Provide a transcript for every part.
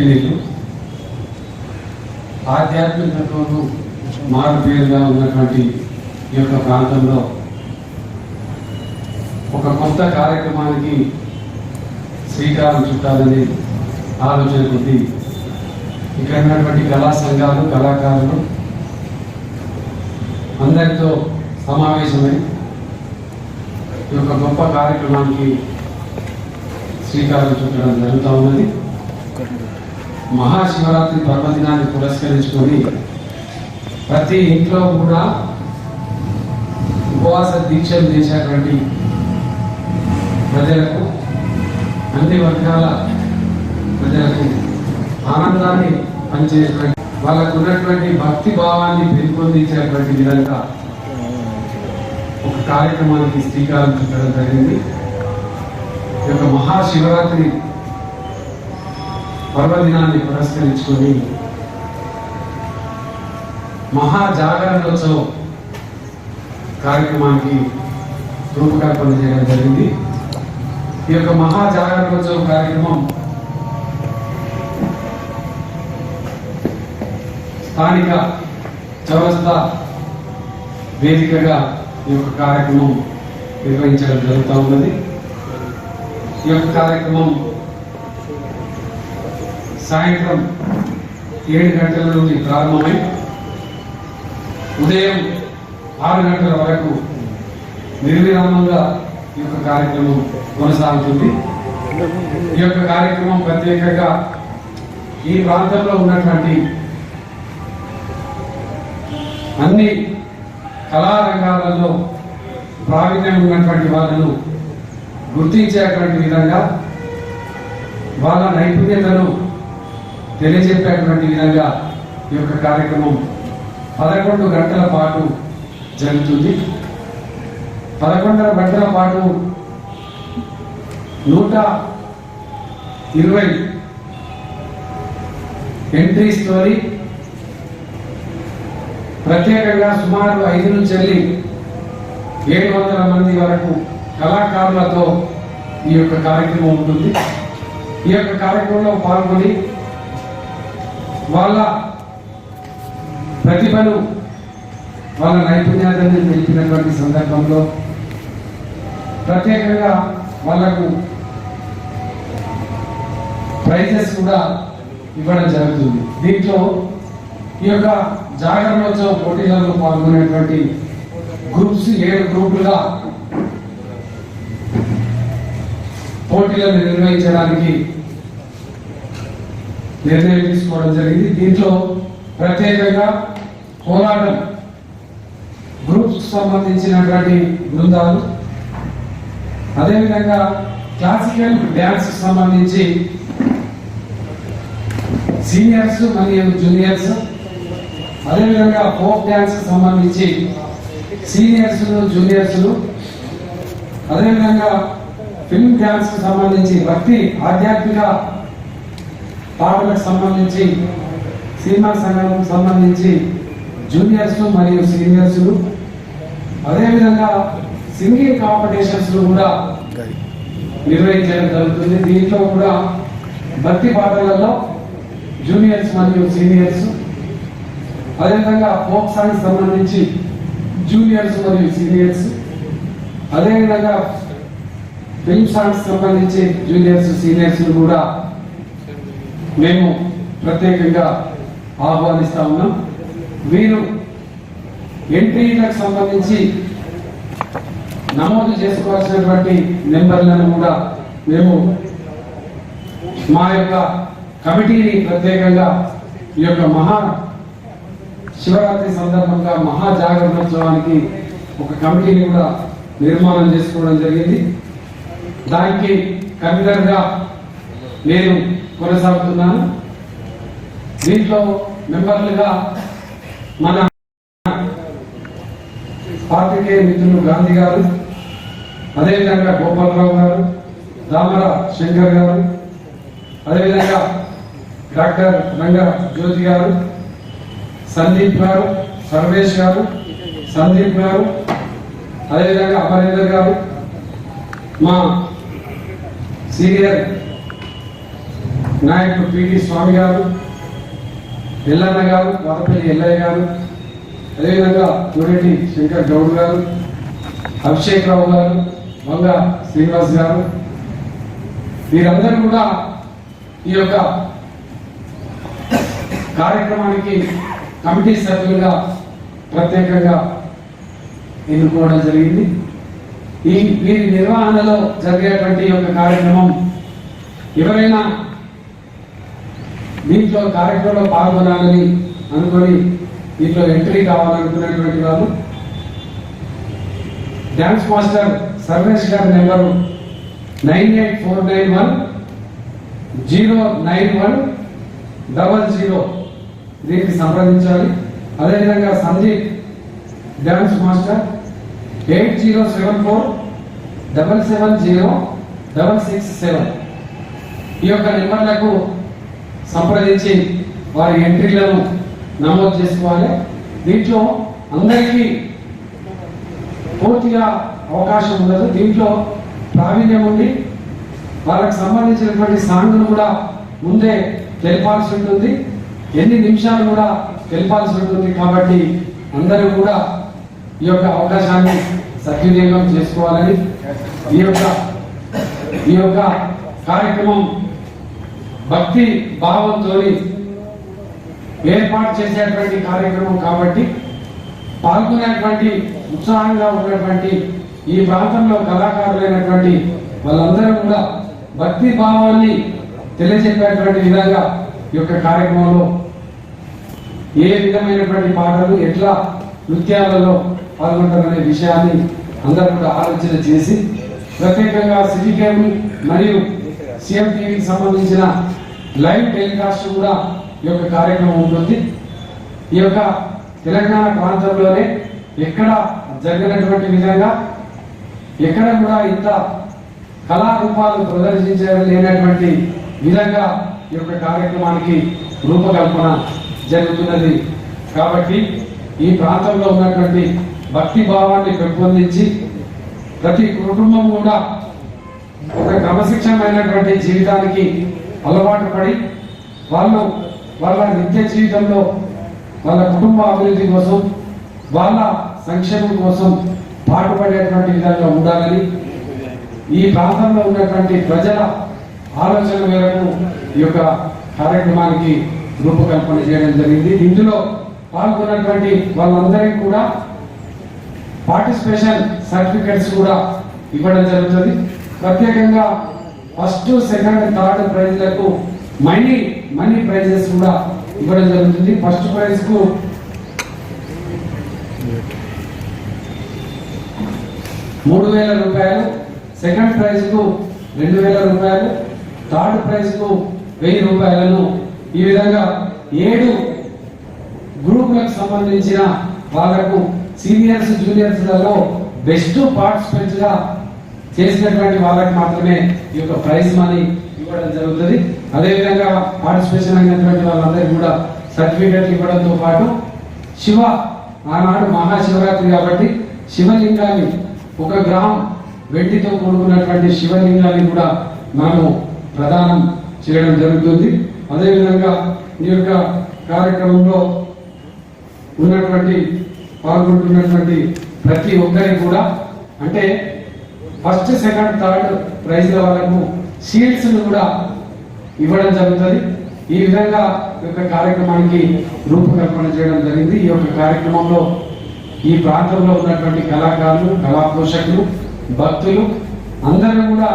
పుట్టినీళ్ళు ఆధ్యాత్మికతకు మారు పేరుగా ఉన్నటువంటి ఈ యొక్క ప్రాంతంలో ఒక కొత్త కార్యక్రమానికి శ్రీకారం చుట్టాలని ఆలోచన కొద్ది ఇక్కడ ఉన్నటువంటి కళా సంఘాలు కళాకారులు అందరితో సమావేశమై ఈ యొక్క గొప్ప కార్యక్రమానికి శ్రీకారం చుట్టడం జరుగుతూ ఉన్నది. మహాశివరాత్రి పర్వదినాన్ని పురస్కరించుకొని ప్రతి ఇంట్లో కూడా ఉపవాస దీక్షలు చేసేటువంటి ప్రజలకు అన్ని వర్గాల ప్రజలకు ఆనందాన్ని పనిచేసేటువంటి వాళ్ళకు ఉన్నటువంటి భక్తి భావాన్ని పెంపొందించేటువంటి విధంగా ఒక కార్యక్రమానికి శ్రీకారం చుట్టడం జరిగింది. ఈ యొక్క మహాశివరాత్రి పర్వదినాన్ని పురస్కరించుకొని మహాజాగరణోత్సవం కార్యక్రమానికి రూపకల్పన చేయడం జరిగింది. ఈ యొక్క మహాజాగరణోత్సవ కార్యక్రమం స్థానిక చౌరస్తా వేదికగా ఈ యొక్క కార్యక్రమం నిర్వహించడం జరుగుతూ ఉన్నది. ఈ యొక్క కార్యక్రమం సాయంత్రం ఏడు గంటల నుండి ప్రారంభమై ఉదయం ఆరు గంటల వరకు నిర్విరామంగా ఈ యొక్క కార్యక్రమం కొనసాగుతుంది. ఈ యొక్క కార్యక్రమం ప్రత్యేకంగా ఈ ప్రాంతంలో ఉన్నటువంటి అన్ని కళారంగాలలో ప్రావీణ్యం ఉన్నటువంటి వాళ్ళను గుర్తించేటువంటి విధంగా వాళ్ళ నైపుణ్యతను తెలియజెప్పేటువంటి విధంగా ఈ యొక్క కార్యక్రమం పదకొండు గంటల పాటు జరుగుతుంది. పదకొండు గంటల పాటు నూట ఇరవై ఎంట్రీ స్టోరీ ప్రత్యేకంగా సుమారు ఐదు నుంచి వెళ్ళి ఏడు వందల మంది వరకు కళాకారులతో ఈ యొక్క కార్యక్రమం ఉంటుంది. ఈ యొక్క కార్యక్రమంలో పాల్గొని వాళ్ళ ప్రతిభను వాళ్ళ నైపుణ్యాన్ని తెలిపినటువంటి సందర్భంలో ప్రత్యేకంగా వాళ్ళకు ప్రైజెస్ కూడా ఇవ్వడం జరుగుతుంది. దీంట్లో ఈ యొక్క జాగరణోత్సవ పోటీలలో పాల్గొనేటువంటి గ్రూప్స్ ఏడు గ్రూపులుగా పోటీలను నిర్వహించడానికి నిర్ణయం తీసుకోవడం జరిగింది. దీంట్లో ప్రత్యేకంగా పోరాటం గ్రూప్ సంబంధించినటువంటి బృందాలు అదేవిధంగా క్లాసికల్ డ్యాన్స్ సంబంధించి సీనియర్స్ మరియు జూనియర్స్ అదేవిధంగా ఫోక్ డ్యాన్స్ సంబంధించి సీనియర్స్ జూనియర్స్ అదేవిధంగా ఫిల్మ్ డ్యాన్స్ సంబంధించి భక్తి ఆధ్యాత్మిక పాటలకు సంబంధించి సినిమా సంఘాలకు సంబంధించి జూనియర్స్ మరియు సీనియర్స్. అదేవిధంగా సింగింగ్ కాంపిటీషన్స్ కూడా నిర్వహించడం జరుగుతుంది. దీంట్లో కూడా భక్తి పాటలలో జూనియర్స్ మరియు సీనియర్స్. అదేవిధంగా ఫోక్ సాంగ్స్ సంబంధించి జూనియర్స్ మరియు సీనియర్స్. అదేవిధంగా ఫిల్మ్ సాంగ్స్ సంబంధించి జూనియర్స్ సీనియర్స్ కూడా మేము ప్రత్యేకంగా ఆహ్వానిస్తా ఉన్నాం. వీరు ఎంట్రీలకు సంబంధించి నమోదు చేసుకోవాల్సినటువంటి నెంబర్లను కూడా మేము మా యొక్క కమిటీని ప్రత్యేకంగా ఈ యొక్క మహా శివరాత్రి సందర్భంగా మహా జాగరణోత్సవానికి ఒక కమిటీని కూడా నిర్మాణం చేసుకోవడం జరిగింది. దానికి కన్వీనర్గా నేను కొనసాగుతున్నాను. దీంట్లో మెంబర్లుగా మన పార్టీకే మిత్రులు గాంధీ గారు అదేవిధంగా గోపాలరావు గారు దామర శంకర్ గారు అదేవిధంగా డాక్టర్ రంగ జ్యోతి గారు సందీప్ గారు సర్వేష్ గారు సందీప్ గారు అదేవిధంగా అమరేందర్ గారు మా సీనియర్ నాయకుడు పిటి స్వామి గారు ఎల్లన్న గారు వరపల్లి ఎల్లయ్య గారు అదేవిధంగా కోరెడ్డి శంకర్ గౌడ్ గారు అభిషేక్ రావు గారు మంగ శ్రీనివాస్ గారు వీరందరూ కూడా ఈ యొక్క కార్యక్రమానికి కమిటీ సభ్యులుగా ప్రత్యేకంగా ఎన్నుకోవడం జరిగింది. ఈ వీరి నిర్వహణలో జరిగేటువంటి ఈ యొక్క కార్యక్రమం ఎవరైనా దీంట్లో కార్యక్రమంలో పాల్గొనాలని అనుకొని దీంట్లో ఎంట్రీ కావాలనుకునేటువంటి వాళ్ళు డ్యాన్స్ మాస్టర్ సర్వేష్ గారి number nine eight four nine one zero nine one double zero దీనికి సంప్రదించాలి. అదేవిధంగా Sandeep dance master eight zero seven four double seven zero double six seven ఈ యొక్క నెంబర్లకు సంప్రదించి వారి ఎంట్రీలను నమోదు చేసుకోవాలి. దీంట్లో అందరికీ పూర్తిగా అవకాశం ఉండదు. దీంట్లో ప్రావీణ్యం ఉంది. వాళ్ళకి సంబంధించినటువంటి సాంగ్ను కూడా ముందే తెలిపాల్సి ఉంటుంది. ఎన్ని నిమిషాలు కూడా తెలిపాల్సి ఉంటుంది కాబట్టి అందరూ కూడా ఈ యొక్క అవకాశాన్ని సద్వినియోగం చేసుకోవాలని ఈ యొక్క ఈ యొక్క కార్యక్రమం భక్తి భావంతో ఏర్పాటు చేసేటువంటి కార్యక్రమం కాబట్టి పాల్గొనేటువంటి ఉత్సాహంగా ఉన్నటువంటి ఈ ప్రాంతంలో కళాకారులైనటువంటి వాళ్ళందరూ కూడా భక్తి భావాన్ని తెలియజెప్పేటువంటి విధంగా ఈ యొక్క కార్యక్రమంలో ఏ విధమైనటువంటి పాటలు ఎట్లా నృత్యాలలో పాల్గొంటారనే విషయాన్ని అందరూ కూడా ఆలోచన చేసి ప్రత్యేకంగా సిటీ కేబుల్ మరియు సీఎం టీవీకి సంబంధించిన లైవ్ టెలికాస్ట్ కూడా ఈ యొక్క కార్యక్రమం ఉంటుంది. ఈ యొక్క తెలంగాణ ప్రాంతంలోనే ఎక్కడ జరిగినటువంటి విధంగా ఎక్కడ కూడా ఇంత కళారూపాలు ప్రదర్శించే లేనటువంటి విధంగా ఈ యొక్క కార్యక్రమానికి రూపకల్పన జరుగుతున్నది. కాబట్టి ఈ ప్రాంతంలో ఉన్నటువంటి భక్తి భావాన్ని పెంపొందించి ప్రతి కుటుంబం కూడా ఒక క్రమశిక్షణమైనటువంటి జీవితానికి అలవాటు పడి వాళ్ళు వాళ్ళ నిత్య జీవితంలో వాళ్ళ కుటుంబ అభివృద్ధి కోసం వాళ్ళ సంక్షేమం కోసం పాటుపడేటువంటి విధంగా ఉండాలని ఈ ప్రాంతంలో ఉన్నటువంటి ప్రజల ఆలోచన మేరకు ఈ యొక్క కార్యక్రమానికి రూపకల్పన చేయడం జరిగింది. ఇందులో పాల్గొన్నటువంటి వాళ్ళందరికీ కూడా పార్టిసిపేషన్ సర్టిఫికెట్స్ కూడా ఇవ్వడం జరుగుతుంది. ప్రత్యేకంగా ఫస్ట్ సెకండ్ థర్డ్ ప్రైజ్లకు మనీ మనీ ప్రైజెస్ కూడా ఇవ్వడం జరుగుతుంది. ఫస్ట్ ప్రైజ్కు మూడు వేల రూపాయలు సెకండ్ ప్రైజ్కు రెండు వేల రూపాయలు థర్డ్ ప్రైజ్కు వెయ్యి రూపాయలను ఈ విధంగా ఏడు గ్రూపులకు సంబంధించిన వాళ్ళకు సీనియర్స్ జూనియర్స్లలో బెస్ట్ పార్టిసిపెంట్స్గా చేసినటువంటి వాళ్ళకి మాత్రమే ఈ యొక్క ప్రైజ్ మనీ ఇవ్వడం జరుగుతుంది. అదేవిధంగా పార్టిసిపేషన్ అయినటువంటి వాళ్ళందరికీ కూడా సర్టిఫికెట్లు ఇవ్వడంతో పాటు శివ ఆనాడు మహాశివరాత్రి కాబట్టి శివలింగాన్ని ఒక గ్రామం వెండితో కూడుకున్నటువంటి శివలింగాన్ని కూడా మనము ప్రదానం చేయడం జరుగుతుంది. అదేవిధంగా ఈ యొక్క కార్యక్రమంలో ఉన్నటువంటి పాల్గొంటున్నటువంటి ప్రతి ఒక్కరికి కూడా అంటే ఫస్ట్ సెకండ్ థర్డ్ ప్రైజ్ల వాళ్ళకు షీల్డ్స్ కూడా ఇవ్వడం జరుగుతుంది. ఈ విధంగా ఈ యొక్క కార్యక్రమానికి రూపకల్పన చేయడం జరిగింది. ఈ యొక్క కార్యక్రమంలో ఈ ప్రాంతంలో ఉన్నటువంటి కళాకారులు కళా పోషకులు భక్తులు అందరూ కూడా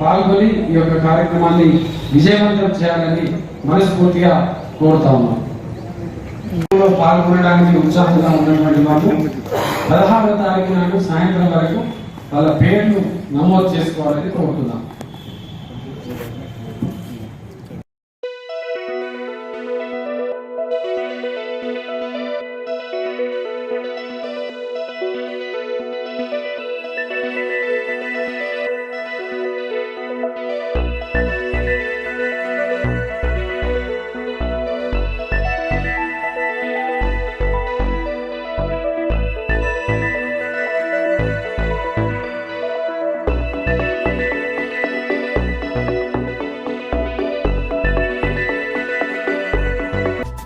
పాల్గొని ఈ యొక్క కార్యక్రమాన్ని విజయవంతం చేయాలని మనస్ఫూర్తిగా కోరుతా ఉన్నాం. పాల్గొనడానికి ఉత్సాహంగా ఉన్నటువంటి వాళ్ళు పదహారవ తారీఖు నాడు సాయంత్రం వరకు వాళ్ళ పేర్లు నమోదు చేసుకోవాలని కోరుతున్నాం.